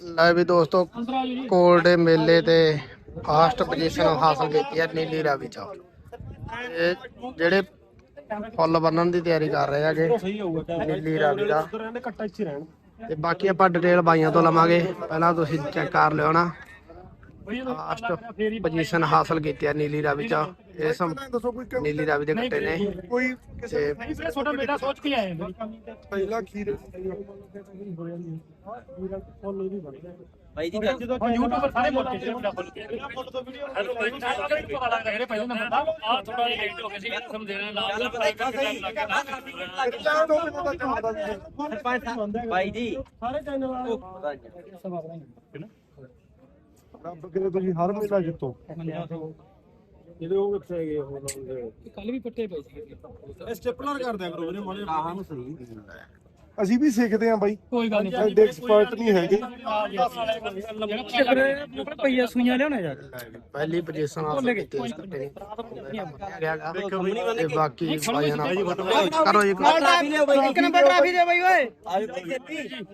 ਲੈ ਵੀ ਦੋਸਤੋ ਕੋਲਡ ਮੇਲੇ ਤੇ ਫਾਸਟ ਪੋਜੀਸ਼ਨ ਹਾਸਲ ਕੀਤੀ ਹੈ ਨੀਲੀ ਰਾਵੀ ਚ ਇਹ ਜਿਹੜੇ ਫੁੱਲ ਬੰਨਣ ਦੀ ਤਿਆਰੀ ਕਰ ਰਹੇ ਹੈਗੇ, ਨੀਲੀ ਰਾਵੀ ਦਾ। ਤੇ ਬਾਕੀ ਆਪਾਂ ਡਿਟੇਲ ਬਾਈਆਂ ਤੋਂ ਲਵਾਂਗੇ। ਪਹਿਲਾਂ ਤੁਸੀਂ ਚੈੱਕ ਕਰ ਲਿਓ ਨਾ। ਫਾਸਟ ਪੋਜੀਸ਼ਨ ਹਾਸਲ ਕੀਤੀ ਹੈ ਨੀਲੀ ਰਾਵੀ ਚ। ਇਹ ਸਮ ਨੀਲੀ ਰਾਵੀ ਦੇ ਕੱਟੇ ਨੇ। ਕੋਈ ਤੇ ਵੀਰੇ ਛੋਟਾ ਬੇਟਾ ਸੋਚ ਕੇ ਆਏ ਹਾਂ ਪਹਿਲਾ ਖੀਰ। ਬਾਈ ਜੀ ਜਦੋਂ ਯੂਟਿਊਬਰ ਸਾਰੇ ਮੁੱਲ ਕੇ। ਮੁੰਡਾ ਫੁੱਲ ਕੇ ਫੁੱਲ ਤੋਂ ਵੀਡੀਓ ਪਤਾ ਲੱਗਦਾ ਇਹਦੇ ਪਹਿਲੇ ਨੰਬਰ ਦਾ ਆ ਥੋੜਾ ਜਿਹਾ ਲੇਟ ਹੋ ਗਿਆ ਸੀ ਸਮਝਣਾ ਨਾਲ ਬਾਈ ਜੀ। ਸਾਰੇ ਚੈਨਲ ਵਾਲੇ ਰੱਬ ਕਰੇ ਤੁਸੀਂ ਹਰ ਮੇਲਾ ਜਿੱਤੋ। ਇਹਦੇ ਉਹ ਕਿੱਥੇ ਹੈਗੇ ਉਹ ਕੱਲ ਵੀ ਪੱਟੇ ਪਏ ਸੀ। ਸਟੇਪਲਰ ਕਰ ਦਿਆ ਕਰੋ ਵੀਰੇ ਮਾੜੇ ਆਹਾਂ ਨੂੰ ਸਹੀ ਅਸੀਂ ਵੀ ਸਿੱਖਦੇ ਆਂ ਬਾਈ। ਕੋਈ ਗੱਲ ਨਹੀਂ। ਐਡੇ ਐਕਸਪਰਟ ਨਹੀਂ ਹੈਗੇ। ਪਈਆ ਸੂਈਆਂ ਲਿਆਉਣਾ ਯਾਰ ਪਹਿਲੀ ਪੋਜੀਸ਼ਨ ਨੇ ਗਾ। ਤੇ ਬਾਕੀ ਬਾਈਆਂ ਨਾਲ ਕਰੋ ਜੀ ਬਾਈ ਇੱਕ ਨੰਬਰ ਟਰਾਫੀ ਦੇ ਬਾਈ ਓਏ।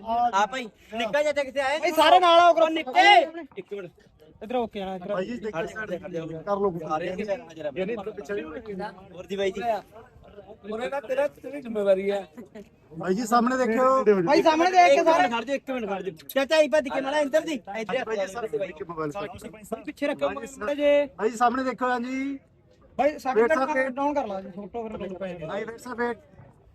ਆ ਆ ਭਾਈ ਨਿੱਕਾ ਜਿਹਾ ਕਿੱਥੇ ਆਏ ਇਹ ਸਾਰੇ ਨਾਲ ਆਓ ਕਰੋ। ਨਿੱਕੇ। ਇੱਕ ਮਿੰਟ। ਇਧਰ ਓਕੇ ਆਣਾ ਬਾਈ ਜੀ ਖੜ ਜਾ, ਖੜ ਜਾ, ਖੜ ਜਾ। ਕਰ ਲਓ ਸਾਰੇ ਹੋਰ ਜੀ ਬਾਈ ਜੀ। ਉਹਨੇ ਤਾਂ ਤੇਰਾ ਤੇਰੀ ਜ਼ਿੰਮੇਵਾਰੀ ਹੈ ਬਾਈ ਜੀ ਸਾਹਮਣੇ ਦੇਖਿਓ। ਭਾਈ ਸਾਹਮਣੇ ਦੇਖ ਕੇ ਸਾਰੇ ਖੜ ਜਾ ਇੱਕ ਮਿੰਟ ਖੜ ਜਾ। ਚਾਚਾ ਹੀ ਭੱਜ ਕੇ ਮਾੜਾ ਇੰਦਰ ਦੀ। ਇੱਥੇ ਬਾਈ ਜੀ ਸਾਰੇ ਬਾਈ ਮੋਬਾਈਲ ਪਿੱਛੇ ਰੱਖੋ ਮੁੰਡੇ ਜੇ ਬਾਈ ਜੀ ਸਾਹਮਣੇ ਦੇਖੋ ਹਾਂ ਜੀ ਭਾਈ ਸਾਹਿਬ ਡਾਊਨ ਕਰ ਲਾ ਜੀ ਫੋਟੋ ਫਿਰ ਪਏ ਬਾਈ ਵੇਟ ਸਾਹਿਬ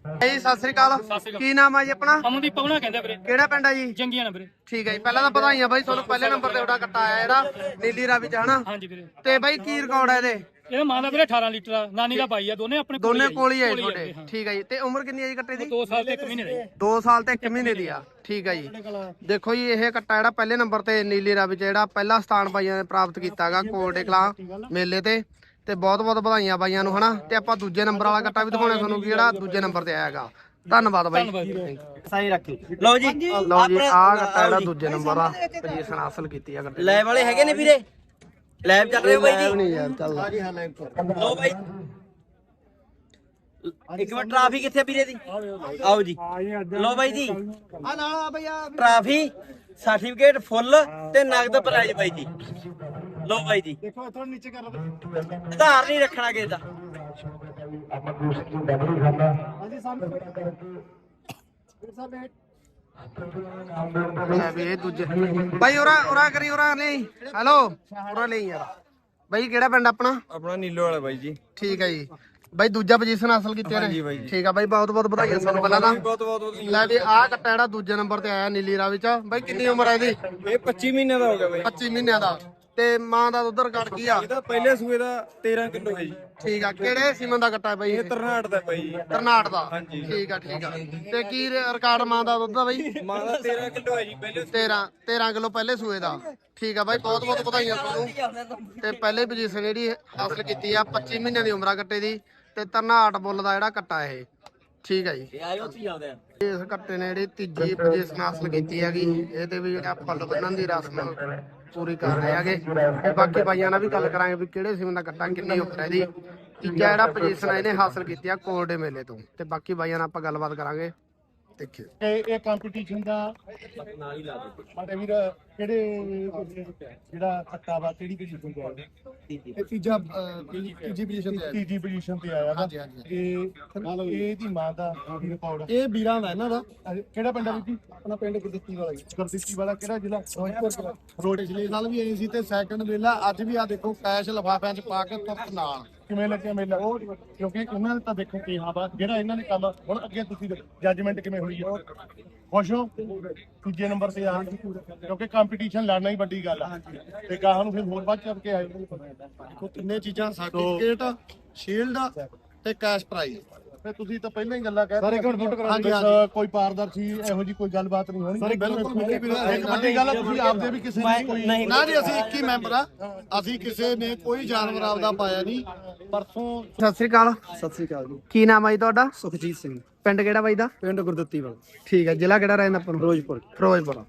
ਜੀ ਸਤਿ ਸ੍ਰੀ ਅਕਾਲ। ਕੀ ਨਾਮ ਆ ਜੀ ਆਪਣਾ? ਅਮਨਦੀਪ ਪਵਨਾ ਕਹਿੰਦੇ ਵੀਰੇ। ਕਿਹੜਾ ਪਿੰਡ ਆ ਜੀ? ਜੰਗੀਆਂ ਨਾ ਵੀਰੇ। ਠੀਕ ਹੈ ਜੀ ਪਹਿਲਾਂ ਤਾਂ ਵਧਾਈਆਂ ਬਾਈ ਤੁਹਾਨੂੰ ਪਹਿਲੇ ਨੰਬਰ ਤੇ ਉਹਦਾ ਕੱਟਾ ਆਇਆ ਜਿਹੜਾ ਨੀਲੀ ਰਾਵੀ ਚ ਹਨਾ? ਹਾਂਜੀ ਵੀਰੇ। ਤੇ ਬਾਈ ਕੀ ਰਿਕਾਰਡ ਹੈ ਇਹਦੇ? ਇਹਦਾ ਮਾਂ ਦਾ ਵੀਰੇ 18 ਲੀਟਰ ਆ ਨਾਨੀ ਦਾ ਪਾਈ ਆ ਦੋਨੇ ਆਪਣੇ ਦੋਨੇ ਕੋਲ ਹੀ ਆਏ ਤੁਹਾਡੇ। ਠੀਕ ਹੈ ਜੀ ਤੇ ਉਮਰ ਕਿੰਨੀ ਹੈ ਜੀ ਕੱਟੇ ਦੀ? 2 ਸਾਲ ਤੇ 1 ਮਹੀਨੇ ਦੇ 2 ਸਾਲ ਤੇ 1 ਮਹੀਨੇ ਦੀ ਆ। ਠੀਕ ਹੈ ਜੀ। ਦੇਖੋ ਜੀ ਇਹ ਕੱਟਾ ਜਿਹੜਾ ਪਹਿਲੇ ਨੰਬਰ ਤੇ ਨੀਲੀ ਰਾਵੀ ਚ ਜਿਹੜਾ ਪਹਿਲਾ ਸਥਾਨ ਬਾਈਆਂ ਨੇ ਪ੍ਰਾਪਤ ਕੀਤਾਗਾ ਕੋਲਡੇ ਕਲਾਂ ਮੇਲੇ ਤੇ। ਤੇ ਬਹੁਤ ਬਹੁਤ ਵਧਾਈਆਂ ਬਾਈਆਂ ਨੂੰ ਹਨਾ? ਤੇ ਆਪਾਂ ਦੂਜੇ ਨੰਬਰ ਵਾਲਾ ਕੱਟਾ ਵੀ ਦਿਖਾਉਣਾ ਤੁਹਾਨੂੰ ਕਿ ਜਿਹੜਾ ਦੂਜੇ ਨੰਬਰ ਤੇ ਆਇਆਗਾ। ਧੰਨਵਾਦ ਬਾਈ। ਸਾਈ ਰੱਖੀ ਲਓ ਜੀ ਲਓ ਜੀ ਆਹ ਕੱਟਾ ਜਿਹੜਾ ਦੂਜੇ ਨੰਬਰ ਆ ਪੋਜੀਸ਼ਨ ਹਾਸਲ ਕੀਤੀ ਆ ਕੱਟੇ ਲੈਬ ਵਾਲੇ ਹੈਗੇ ਨੇ ਵੀਰੇ? ਲੈਬ ਚੱਲ ਰਹੇ ਹੋ ਬਾਈ ਜੀ? ਨਹੀਂ ਯਾਰ ਚੱਲ। ਲਓ ਬਾਈ। ਇੱਕ ਮਿੰਟ ਟਰਾਫੀ ਕਿੱਥੇ ਵੀਰੇ ਦੀ? ਆਓ ਜੀ। ਲਓ ਬਾਈ ਜੀ। ਆ ਨਾਲ ਆ ਬਈ ਆ ਟਰਾਫੀ ਸਰਟੀਫਿਕੇਟ ਫੁੱਲ ਤੇ ਨਗਦ ਪ੍ਰਾਈਜ਼ ਬਾਈ ਜੀ। ਲਓ ਬਾਈ ਜੀ। ਦੇਖੋ ਥੋੜਾ ਨੀਚੇ ਕਰ ਲਓ ਆਧਾਰ ਨਹੀਂ ਰੱਖਣਾ ਕਿਸੇ ਦਾ। ਹਾਂਜੀ ਸਾਹਮਣੇ ਲੈ ਵੀ ਇਹ ਦੂਜੇ ਬਾਈ ਉਰਾ ਉਰਾ ਕਰੀ ਉਰਾ ਨਹੀਂ। ਹੈਲੋ ਉਰਾ ਨਹੀਂ ਯਾਰ। ਬਾਈ ਕਿਹੜਾ ਪਿੰਡ ਆਪਣਾ? ਆਪਣਾ ਨੀਲੋ ਵਾਲਾ ਬਾਈ ਜੀ। ਠੀਕ ਹੈ ਜੀ। ਬਾਈ ਦੂਜਾ ਪੋਜੀਸ਼ਨ ਹਾਸਲ ਕੀਤੀ ਨੇ। ਠੀਕ ਆ ਬਾਈ ਬਹੁਤ ਬਹੁਤ ਵਧਾਈਆਂ ਸਾਨੂੰ ਪਹਿਲਾਂ ਤਾਂ। ਬਹੁਤ ਬਹੁਤ ਲੈ ਵੀ ਆਹ ਕੱਟਾ ਜਿਹੜਾ ਦੂਜੇ ਨੰਬਰ ਤੇ ਆਇਆ ਨੀਲੀ ਰਾਵੀ ਚ। ਬਾਈ ਕਿੰਨੀ ਉਮਰ ਹੈ ਇਹਦੀ? ਇਹ 25 ਮਹੀਨੇ ਦਾ ਹੋ ਗਿਆ ਬਾਈ। 25 ਮਹੀਨਿਆਂ ਦਾ। ਤੇ ਮਾਂ ਦਾ ਦੁੱਧ ਰਿਕਾਰਡ ਕੀ ਆ? ਇਹਦਾ ਪਹਿਲੇ ਸੂਏ ਦਾ 13 ਕਿਲੋ ਹੈ ਜੀ। ਠੀਕ ਆ ਕਿਹੜੇ ਸੀਮਨ ਦਾ ਕੱਟਾ ਬਾਈ ਇਹ? ਤਰਨਾਟ ਦਾ ਬਾਈ ਤਰਨਾਟ ਦਾ। ਠੀਕ ਆ ਠੀਕ ਆ। ਤੇ ਕੀ ਰਿਕਾਰਡ ਮਾਂ ਦਾ ਦੁੱਧ ਦਾ ਬਾਈ? ਮਾਂ ਦਾ 13 ਕਿਲੋ ਹੈ ਜੀ ਪਹਿਲੇ 13 13 ਕਿਲੋ ਪਹਿਲੇ ਸੂਏ ਦਾ। ਠੀਕ ਆ ਬਾਈ ਬਹੁਤ ਬਹੁਤ ਵਧਾਈਆਂ ਤੁਹਾਨੂੰ ਤੇ ਪਹਿਲੇ ਪੋਜੀਸ਼ਨ ਜਿਹੜੀ ਹਾਸਲ ਕੀਤੀ ਆ 25 ਮਹੀਨਿਆਂ ਦੀ ਉਮਰਾ ਕੱਟੇ ਦੀ। ਤੇ ਤਰਨਾਟ ਬੁੱਲ ਦਾ ਜਿਹੜਾ ਕੱਟਾ ਇਹ। ਠੀਕ ਆ ਜੀ। ਇਹ ਆਇਓ ਤੁਸੀਂ ਆਉਂਦੇ ਆ ਇਸ ਕੱਟੇ ਨੇ ਜਿਹੜੀ ਤੀਜੀ ਪੋਜੀਸ਼ਨ ਹਾਸਲ ਕੀਤੀ ਹੈਗੀ। ਇਹ ਤੇ ਵੀ ਜਿਹੜਾ ਫੁੱਲ ਬੰਨਣ ਦੀ ਰਸਮ ਪੂਰੀ ਕਰ ਰਹੇ ਹੈਗੇ ਤੇ ਬਾਕੀ ਬਾਈਆਂ ਨਾਲ ਵੀ ਗੱਲ ਕਰਾਂਗੇ ਵੀ ਕਿਹੜੇ ਸਿਮ ਦਾ ਕੱਟਾ, ਕਿੰਨੀ ਉਮਰ ਹੈ ਇਹਦੀ। ਤੀਜਾ ਜਿਹੜਾ ਪੋਜੀਸ਼ਨ ਇਹਨੇ ਹਾਸਲ ਕੀਤੀ ਆ ਕੋਲਡੇ ਮੇਲੇ ਤੋਂ। ਤੇ ਬਾਕੀ ਬਾਈਆਂ ਨਾਲ ਆਪਾਂ ਗੱਲਬਾਤ ਕਰਾਂਗੇ। ਦੇਖਿਓ। ਇਹ ਇਹ ਕੰਪੀਟੀਸ਼ਨ ਦਾ ਨਾਲ ਹੀ ਲਾ ਦਿਓ ਮਾਤੇ ਵੀਰ ਕਿਹੜੇ ਜਿਹੜਾ ਖੱਟਾ ਵਾ ਕਿਹੜੀ ਪੋਜੀਸ਼ਨ ਤੇ ਆਇਆ ਇਹ ਤੀਜਾ ਤੀਜੀ ਪੋਜੀਸ਼ਨ ਤੇ ਆਇਆ। ਤੀਜੀ ਪੋਜੀਸ਼ਨ ਤੇ ਆਇਆ ਵਾ। ਇਹ ਇਹ ਦੀ ਮਾਂ ਦਾ ਰਿਕਾਰਡ ਇਹ ਵੀਰਾਂ ਦਾ ਇਹਨਾਂ ਦਾ। ਕਿਹੜਾ ਪਿੰਡ ਆ ਜੀ? ਆਪਣਾ ਪਿੰਡ ਗੁਰਦਿੱਤੀ ਵਾਲਾ ਜੀ। ਗੁਰਦਿੱਤੀ ਵਾਲਾ ਕਿਹੜਾ ਜ਼ਿਲ੍ਹਾ? ਫਿਰੋਜ਼ਪੁਰ ਰੋਡ ਪਿਛਲੇ ਸਾਲ ਵੀ ਆਈ ਸੀ ਤੇ ਸੈਕੰਡ ਮੇਲਾ ਅੱਜ ਵੀ ਆ ਦੇਖੋ ਕੈਸ਼ ਲਫਾਫਿਆਂ ਚ ਪਾ ਕੇ ਤੁਰਤ ਨਾਲ। ਕਿਵੇਂ ਲੱਗਿਆ ਮੇਲਾ? ਕਿਉਂਕਿ ਉਹਨਾਂ ਨੇ ਤਾਂ ਦੇਖੋ ਕੀ ਹਾਂ ਵਾ ਜਿਹੜਾ ਇਹਨਾਂ ਨੇ ਕੰਮ ਹੁਣ ਅੱਗੇ ਤੁਸੀਂ ਜੱਜਮੈਂਟ ਕਿਵੇਂ ਹੋਈ ਹੈ ਖੁਸ਼ ਹੋ? ਤੀਜੇ ਨੰਬਰ ਤੇ ਆ। ਕਿਉਂਕਿ ਕੰਪੀਟੀਸ਼ਨ ਲੜਨਾ ਹੀ ਵੱਡੀ ਗੱਲ ਆ। ਤੇ ਗਾਹਾਂ ਨੂੰ ਫਿਰ ਹੋਰ ਵੱਧ ਚੱਲ ਕੇ ਆਏ। ਦੇਖੋ ਤਿੰਨੇ ਚੀਜ਼ਾਂ ਸਰਟੀਫਿਕੇਟ ਸ਼ੀਲਡ ਤੇ ਕੈਸ਼ ਪ੍ਰਾਈਜ਼ ਤੇ ਤੁਸੀਂ ਤਾਂ ਪਹਿਲਾਂ ਹੀ ਗੱਲਾਂ ਕਹਿ ਸਾਰੇ ਫੋਟੋ ਕਰਾ ਕੋਈ ਪਾਰਦਰਸ਼ੀ ਇਹੋ ਜੀ ਕੋਈ ਗੱਲਬਾਤ ਨਹੀਂ ਹੋਣੀ। ਸਾਰੇ ਬਿਲਕੁਲ ਇੱਕ ਵੱਡੀ ਗੱਲ ਤੁਸੀਂ ਆਪਦੇ ਵੀ ਕਿਸੇ ਨੇ ਕੋਈ ਨਾ ਜੀ ਅਸੀਂ 21 ਮੈਂਬਰ ਆ। ਅਸੀਂ ਕਿਸੇ ਨੇ ਕੋਈ ਜਾਨਵਰ ਆਪਦਾ ਪਾਇਆ ਨਹੀਂ। ਪਰਸੋਂ ਸਤਿ ਸ੍ਰੀ ਅਕਾਲ। ਸਤਿ ਸ੍ਰੀ ਅਕਾਲ ਜੀ। ਕੀ ਨਾਮ ਆ ਜੀ ਤੁਹਾਡਾ? ਸੁਖਜੀਤ ਸਿੰਘ। ਪਿੰਡ ਕਿਹੜਾ ਬਾਈ ਦਾ? ਪਿੰਡ ਗੁਰਦਿੱਤੀ ਵਾਲਾ। ਠੀਕ ਹੈ ਜ਼ਿਲ੍ਹਾ ਕਿਹੜਾ ਰਹਿੰਦਾ ਆਪਾਂ ਨੂੰ ਫਿਰੋਜ਼ਪੁਰ। ਫਿਰੋਜ਼ਪੁਰ।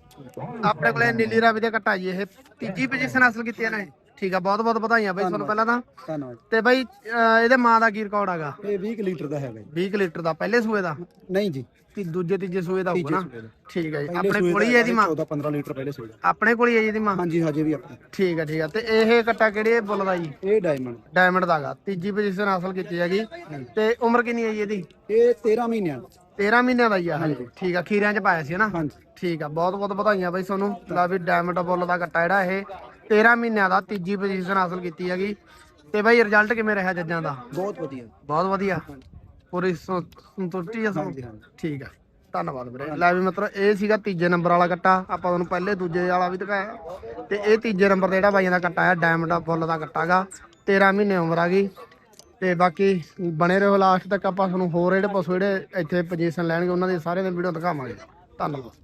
ਆਪਣੇ ਕੋਲੇ ਨੀਲੀ ਰਾਵੀ ਦੇ ਕੱਟਾ ਜੀ ਇਹ ਤੀਜੀ ਪੋਜੀਸ਼ਨ ਹਾਸਲ ਕੀਤੀ ਹੈ ਨਾ। ਇਹ ਠੀਕ ਆ ਬਹੁਤ ਬਹੁਤ ਵਧਾਈਆਂ ਬਾਈ ਤੁਹਾਨੂੰ ਪਹਿਲਾਂ ਤਾਂ। ਧੰਨਵਾਦ। ਤੇ ਬਾਈ ਅਹ ਇਹਦੇ ਮਾਂ ਦਾ ਕੀ ਰਿਕਾਰਡ ਹੈਗਾ? ਇਹ 20 ਲੀਟਰ ਦਾ ਹੈਗਾ 20 ਲੀਟਰ ਦਾ ਪਹਿਲੇ ਸੂਏ ਦਾ? ਨਹੀਂ ਜੀ। ਤੇ ਦੂਜੇ ਤੀਜੇ ਸੂਏ ਦਾ ਹੋਊਗਾ ਨਾ? ਸੂਏ ਦਾ। ਠੀਕ ਹੈ ਜੀ। ਆਪਣੇ ਕੋਲ ਹੀ ਹੈ ਇਹਦੀ ਮਾਂ? 14 15 ਲੀਟਰ ਪਹਿਲੇ ਸੋਇਆ ਆਪਣੇ ਕੋਲ ਹੀ ਹੈ ਜੀ ਇਹਦੀ ਮਾਂ? ਹਾਂਜੀ ਹਜੇ ਵੀ ਆਪਣੇ। ਠੀਕ ਹੈ ਠੀਕ ਹੈ ਤੇ ਇਹ ਕੱਟਾ ਕਿਹੜੇ ਬੁੱਲ ਦਾ ਜੀ? ਇਹ ਡਾਇਮੰਡ ਡਾਇਮੰਡ ਦਾਗਾ ਤੀਜੀ ਪੋਜੀਸ਼ਨ ਹਾਸਲ ਕੀਤੀ ਹੈਗੀ। ਤੇ ਉਮਰ ਕਿੰਨੀ ਹੈ ਜੀ ਇਹਦੀ? ਇਹ 13 ਮਹੀਨਿਆਂ ਦਾ। 13 ਮਹੀਨਿਆਂ ਦਾ ਹੀ ਆ। ਹਜੇ। ਠੀਕ ਆ ਖੀਰਿਆਂ ਚ ਪਾਇਆ ਸੀ ਨਾ? ਹਾਂਜੀ। ਠੀਕ ਆ ਬਹੁਤ ਬਹੁਤ ਵਧਾਈਆਂ ਬਾਈ ਤੁਹਾਨੂੰ। ਲਾ ਵੀ ਡਾਇਮੰਡ ਬੁੱਲ ਦਾ ਕੱਟਾ ਜਿਹੜਾ ਇਹ। 13 ਮਹੀਨਿਆਂ ਦਾ ਤੀਜੀ ਪੋਜੀਸ਼ਨ ਹਾਸਲ ਕੀਤੀ ਹੈਗੀ। ਤੇ ਬਾਈ ਰਿਜ਼ਲਟ ਕਿਵੇਂ ਰਿਹਾ ਜੱਜਾਂ ਦਾ? ਬਹੁਤ ਵਧੀਆ। ਬਹੁਤ ਵਧੀਆ। ਪੂਰੀ ਸੰ- ਸੰਤੁਸ਼ਟੀ ਆ ਹਾਂਜੀ। ਠੀਕ ਆ। ਧੰਨਵਾਦ ਵੀਰੇ। ਲੈ ਵੀ ਮਤਲਬ ਇਹ ਸੀਗਾ ਤੀਜੇ ਨੰਬਰ ਵਾਲਾ ਕੱਟਾ। ਆਪਾਂ ਤੁਹਾਨੂੰ ਪਹਿਲੇ ਦੂਜੇ ਵਾਲਾ ਵੀ ਦਿਖਾਇਆ। ਤੇ ਇਹ ਤੀਜੇ ਨੰਬਰ ਤੇ ਜਿਹੜਾ ਬਾਈਆਂ ਦਾ ਕੱਟਾ ਹੈ ਡਾਇਮੰਡ ਫੁੱਲ ਦਾ ਕੱਟਾਗਾ 13 ਮਹੀਨੇ ਉਮਰ ਆ ਗਈ। ਤੇ ਬਾਕੀ ਬਣੇ ਰਹੋ ਲਾਸਟ ਤੱਕ ਆਪਾਂ ਤੁਹਾਨੂੰ ਹੋਰ ਜਿਹੜੇ ਪਸ਼ੂ ਜਿਹੜੇ ਇੱਥੇ ਪੋਜੀਸ਼ਨ ਲੈਣਗੇ ਉਹਨਾਂ ਦੇ ਸਾਰਿਆਂ ਦੇ ਵੀਡੀਓ ਦਿਖਾਵਾਂਗੇ। ਧੰਨਵਾਦ।